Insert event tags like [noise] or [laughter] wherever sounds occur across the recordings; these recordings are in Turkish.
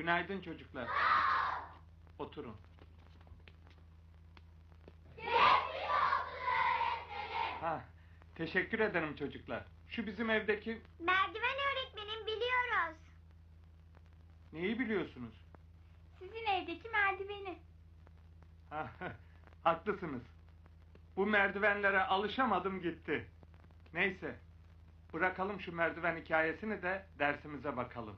Günaydın çocuklar. Oturun. Ha, teşekkür ederim çocuklar. Şu bizim evdeki Merdiven öğretmenim biliyoruz. neyi biliyorsunuz? Sizin evdeki merdiveni. Ha, [laughs] haklısınız. Bu merdivenlere alışamadım gitti. Neyse. Bırakalım şu merdiven hikayesini de dersimize bakalım.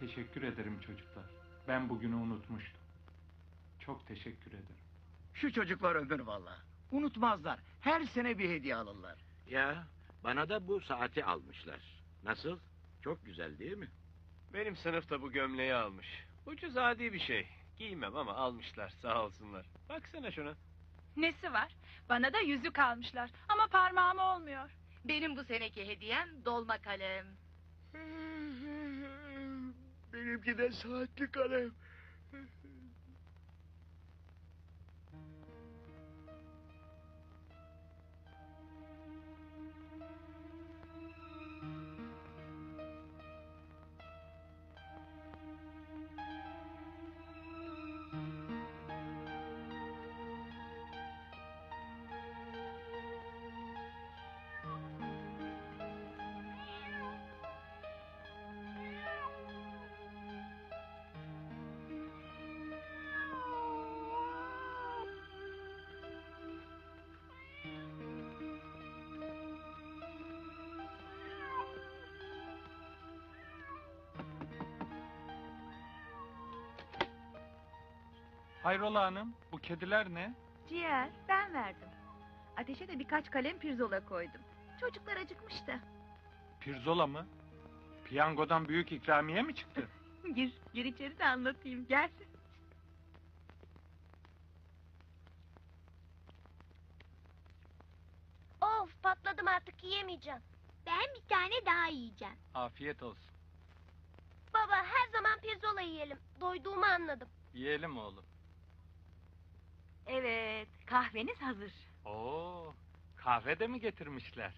Teşekkür ederim çocuklar. Ben bugünü unutmuştum. Çok teşekkür ederim. Şu çocuklar ömür valla. Unutmazlar. Her sene bir hediye alırlar. Ya bana da bu saati almışlar. Nasıl? Çok güzel değil mi? Benim sınıfta bu gömleği almış. Ucuz adi bir şey. Giymem ama almışlar sağ olsunlar. Baksana şuna. Nesi var? Bana da yüzük almışlar ama parmağım olmuyor. Benim bu seneki hediyem dolma kalem. Benimki de saatli kalem. Hayrola hanım, bu kediler ne? Ciğer ben verdim. Ateşe de birkaç kalem pirzola koydum. Çocuklar acıkmış da. Pirzola mı? Piyangodan büyük ikramiye mi çıktı? [laughs] Gir, gir içeri de anlatayım gel. Of patladım artık yiyemeyeceğim. Ben bir tane daha yiyeceğim. Afiyet olsun. Baba her zaman pirzola yiyelim. Doyduğumu anladım. Yiyelim oğlum. Evet kahveniz hazır. Oo, kahve de mi getirmişler?